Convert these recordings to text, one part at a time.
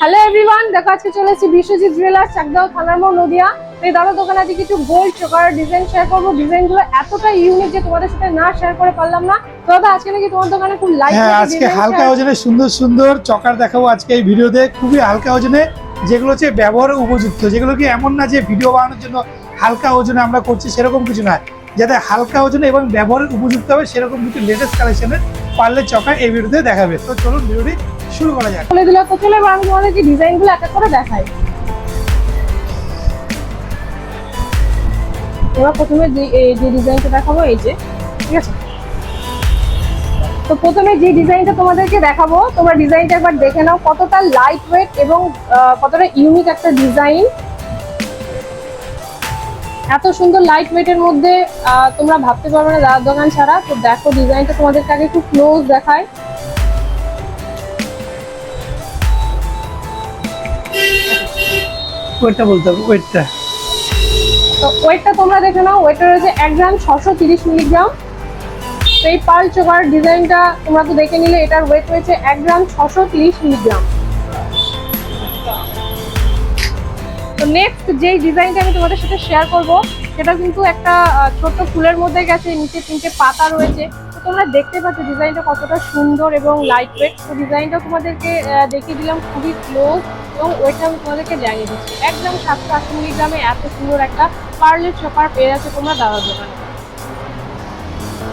Hello everyone দেখো আজকে চলে এসেছি বিশ্বজিৎ জুয়েলার্স চাকদাও থানার মোড় নদিয়া। এই দাদা দোকানে আজকে কিছু গোল্ড চোকার ডিজাইন শেয়ার করব। ডিজাইনগুলো এতটা ইউনিক যে তোমাদের সাথে না শেয়ার করে পারলাম না। দাদা আজকে নাকি তোমার দোকানে খুব লাইট হ্যাঁ আজকে হালকা ওজনে সুন্দর সুন্দর চকার দেখাবো আজকে এই ভিডিওতে। খুবই হালকা ওজনে যেগুলো হচ্ছে ব্যবহার উপযুক্ত। যেগুলো কি এমন না যে ভিডিও বানানোর জন্য হালকা ওজনে আমরা করছি সেরকম কিছু না। যাতে হালকা ওজনে এবং ব্যবহারের উপযুক্ত হবে সেরকম কিছু লেটেস্ট কালেকশনের পারলে চকা এই ভিডিওতে দেখাবে। তো চলুন ভিডিওটি শুরু করা যাক। বলে দিলে তো চলে এবার আমি তোমাদেরকে ডিজাইনগুলো এক এক করে দেখাই। এবার প্রথমে যে যে ডিজাইনটা দেখাবো, এই যে, ঠিক আছে? তো প্রথমে যে ডিজাইনটা তোমাদেরকে দেখাবো, তোমরা ডিজাইনটা একবার দেখে নাও, কতটা লাইট ওয়েট এবং কতটা ইউনিক একটা ডিজাইন এত সুন্দর লাইট ওয়েটের মধ্যে তোমরা ভাবতে পারবে না দাদার দোকান ছাড়া। তো দেখো ডিজাইনটা তোমাদেরকে আগে একটু ক্লোজ দেখায়। ওয়েটটা বলতে হবে ওয়েটটা তো ওয়েটটা তোমরা দেখে নাও ওয়েটটা রয়েছে এক গ্রাম ছশো তিরিশ মিলিগ্রাম। তো এই পার্ল চোকার ডিজাইনটা তোমরা তো দেখে নিলে, এটার ওয়েট রয়েছে এক গ্রাম ছশো তিরিশ মিলিগ্রাম। তো নেক্সট যেই ডিজাইনটা আমি তোমাদের সাথে শেয়ার করব, সেটা কিন্তু একটা ছোট্ট ফুলের মধ্যে গেছে, নিচে তিনটে পাতা রয়েছে। তোমরা দেখতে পাচ্ছ ডিজাইনটা কতটা সুন্দর এবং লাইট ওয়েট তো ডিজাইনটা তোমাদেরকে দেখিয়ে দিলাম খুবই ক্লোজ এবং ওইটা আমি তোমাদেরকে জানিয়ে দিচ্ছি। একদম সাতশো আশি মিলিগ্রামে এত সুন্দর একটা পার্লের চপার পেয়ে যাচ্ছে তোমরা দাদার দোকানে।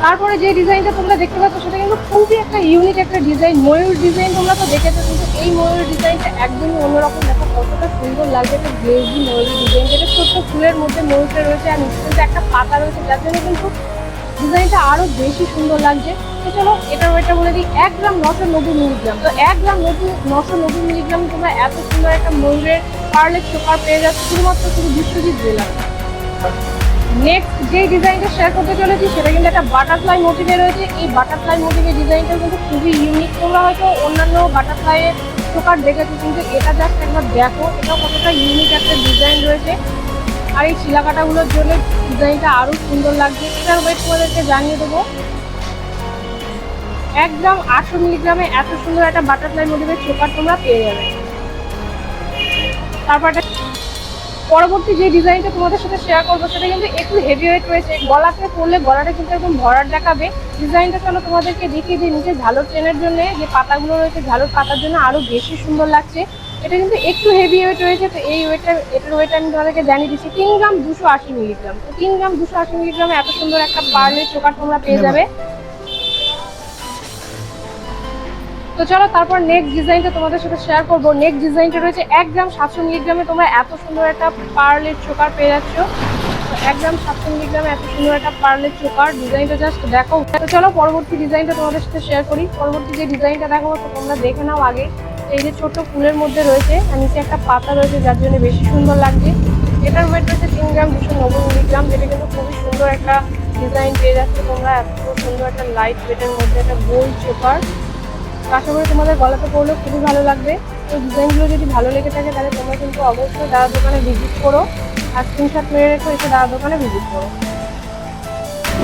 তারপরে যে ডিজাইনটা তোমরা দেখতে পাচ্ছ, সেটা কিন্তু খুবই একটা ইউনিক একটা ডিজাইন ময়ূর ডিজাইন তোমরা তো দেখেছ, কিন্তু এই ময়ূর ডিজাইনটা একদমই অন্যরকম। দেখো কতটা সুন্দর লাগছে, একটা গ্লেজি ময়ূর ডিজাইন যেটা ছোট্ট ফুলের মধ্যে ময়ূরটা রয়েছে, আর নিচে একটা পাতা রয়েছে, যার জন্য কিন্তু ডিজাইনটা আরও বেশি সুন্দর লাগছে। তো চলো, এটার ওয়েটটা বলে দিই, এক গ্রাম নশো নব্বই মিলিগ্রাম। তো এক গ্রাম নব্বই, নশো নব্বই মিলিগ্রাম তোমরা এত সুন্দর একটা ময়ূরের পার্লের চোকার পেয়ে যাচ্ছে, শুধুমাত্র শুধু বিশ্বজিৎ জুয়েলার। নেক্সট যে ডিজাইনটা শেয়ার করতে চলেছি, সেটা কিন্তু একটা বাটারফ্লাই মোটিভে রয়েছে। এই বাটারফ্লাই মোটিভের ডিজাইনটা কিন্তু খুবই ইউনিক তোমরা হয়তো অন্যান্য বাটারফ্লাইয়ের চোকার দেখেছ, কিন্তু এটা জাস্ট একবার দেখো এটা কতটা ইউনিক একটা ডিজাইন রয়েছে। আর এই শিলাকাটাগুলোর জন্য ডিজাইনটা আরও সুন্দর লাগছে। এটার ওয়েট তোমাদেরকে জানিয়ে দেবো। এক গ্রাম আটশো মিলিগ্রামে এত সুন্দর একটা বাটারফ্লাই মোটিভের চোকার তোমরা পেয়ে যাবে। তারপর একটা পরবর্তী যে ডিজাইনটা তোমাদের সাথে শেয়ার করব সেটা কিন্তু একটু হেভি ওয়েট রয়েছে গলাতে পরলে গলাটা কিন্তু একদম ভরাট দেখাবে। ডিজাইনটা চলো তোমাদেরকে দেখিয়ে দিই নিচে ঝালর ট্রেনের জন্য। যে পাতাগুলো রয়েছে ঝালর পাতার জন্য আরও বেশি সুন্দর লাগছে। এটা কিন্তু একটু হেভি ওয়েট রয়েছে তো এই ওয়েটটা এটার ওয়েট আমি তোমাদেরকে জানিয়ে দিচ্ছি। তিন গ্রাম দুশো আশি মিলিগ্রাম। তো তিন গ্রাম দুশো আশি মিলিগ্রামে এত সুন্দর একটা পার্লের চোকার তোমরা পেয়ে যাবে। তো চলো, তারপর নেক্সট ডিজাইনটা তোমাদের সাথে শেয়ার করব। নেক্সট ডিজাইনটা রয়েছে এক গ্রাম সাতশো মিলিগ্রামে। তোমরা এত সুন্দর একটা পার্লের চোকার পেয়ে যাচ্ছ। এক গ্রাম সাতশো মিলিগ্রামে এত সুন্দর একটা পার্লের চোকার ডিজাইনটা জাস্ট দেখো। তো চলো, পরবর্তী ডিজাইনটা তোমাদের সাথে শেয়ার করি। পরবর্তী যে ডিজাইনটা দেখাবো তো তোমরা দেখে নাও আগে। এই যে ছোট ফুলের মধ্যে রয়েছে, আর নিচে একটা পাতা রয়েছে, যার জন্য বেশি সুন্দর লাগছে। এটার ওয়েট রয়েছে তিন গ্রাম দুশো নব্বই মিলিগ্রাম, যেটা কিন্তু খুবই সুন্দর একটা ডিজাইন পেয়ে যাচ্ছে তোমরা। এত সুন্দর একটা লাইট ওয়েটের মধ্যে একটা গোল চোকার। আশা করি তোমাদের গলাতে পড়লেও খুবই ভালো লাগবে। তো ডিজাইনগুলো যদি ভালো লেগে থাকে, তাহলে তোমরা কিন্তু অবশ্যই দাদা দোকানে ভিজিট করো আর স্ক্রিনশট মেরে রেখো, এসে দাদা দোকানে ভিজিট করো।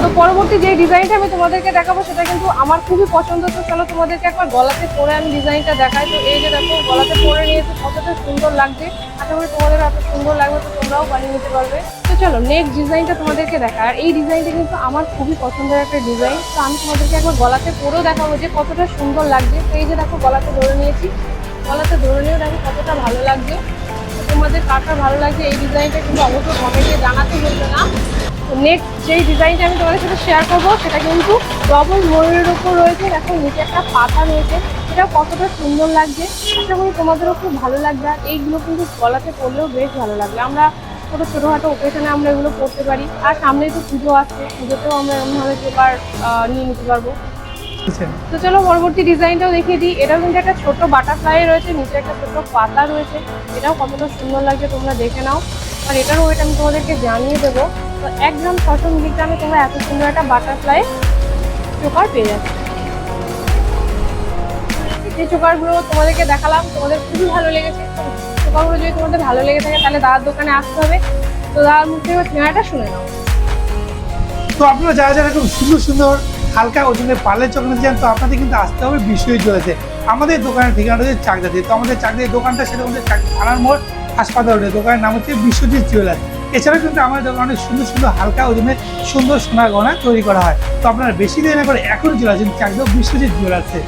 তো পরবর্তী যে ডিজাইনটা আমি তোমাদেরকে দেখাবো, সেটা কিন্তু আমার খুবই পছন্দ। তো চলো তোমাদেরকে একবার গলাতে পরে আমি ডিজাইনটা দেখাই। তো এই যে দেখো, গলাতে পরে নিয়ে নিয়েছে কতটা সুন্দর লাগছে। আশা করি তোমাদের এত সুন্দর লাগবে, তো তোমরাও বানিয়ে নিতে পারবে। চলো নেক্সট ডিজাইনটা তোমাদেরকে দেখা আর এই ডিজাইনটা কিন্তু আমার খুবই পছন্দের একটা ডিজাইন তো আমি তোমাদেরকে একবার গলাতে পরেও দেখাবো যে কতটা সুন্দর লাগছে। তো এই যে দেখো, গলাতে ধরে নিয়েছি। গলাতে ধরে নিয়েও দেখো কতটা ভালো লাগছে। তোমাদের কাটা ভালো লাগছে এই ডিজাইনটা কিন্তু অবশ্যই কমেন্টে জানাতে বলবে না। তো নেক্সট যেই ডিজাইনটা আমি তোমাদের সাথে শেয়ার করব, সেটা কিন্তু ডবল ময়ূরের উপর রয়েছে। দেখো, নিচে একটা পাতা রয়েছে। এটা কতটা সুন্দর লাগছে। আশা করি তোমাদেরও খুব ভালো লাগবে। আর এইগুলো কিন্তু গলাতে পরলেও বেশ ভালো লাগবে। আমরা ছোটো ছোটোখাটো ওকেশনে আমরা এগুলো করতে পারি। আর সামনেই তো পুজো আসছে পুজোতেও আমরা এরকমভাবে এবার নিয়ে নিতে পারব। তো চলো পরবর্তী ডিজাইনটাও দেখিয়ে দিই। এটাও কিন্তু একটা ছোট বাটারফ্লাই রয়েছে নিচে একটা ছোট পাতা রয়েছে। এটাও কতটা সুন্দর লাগছে তোমরা দেখে নাও। আর এটার ওয়েট আমি তোমাদেরকে জানিয়ে দেবো। তো এক গ্রাম ছশো মিলিগ্রামে তোমরা এত সুন্দর একটা বাটারফ্লাই চোকার পেয়ে যাচ্ছে যে চোকারগুলো তোমাদেরকে দেখালাম। তোমাদের খুবই ভালো লেগেছে। তো চোকারগুলো যদি তোমাদের ভালো লেগে থাকে, তাহলে দাদার দোকানে আসতে হবে। তো দাদার মুখ থেকে ঠিকানাটা শুনে নাও। তো আপনারা যারা যারা খুব সুন্দর সুন্দর হালকা ওজনের পার্লের চক নিতে চান তো আপনাদের কিন্তু আসতে হবে বিশ্বজিৎ জুয়েলার্সে আমাদের দোকানের ঠিকানা হচ্ছে চাকদাতে। তো আমাদের চাকদার দোকানটা সেটা চাকদা থানার মোড়, হাসপাতাল রোডে। দোকানের নাম হচ্ছে বিশ্বজিৎ জুয়েলার্স। এছাড়াও কিন্তু আমাদের দোকানে অনেক সুন্দর সুন্দর হালকা ওজনের সুন্দর সোনার গহনা তৈরি করা হয়। তো আপনারা বেশি দেরি না করে এখন চলে আসেন চাকদা বিশ্বজিৎ জুয়েলার্সে।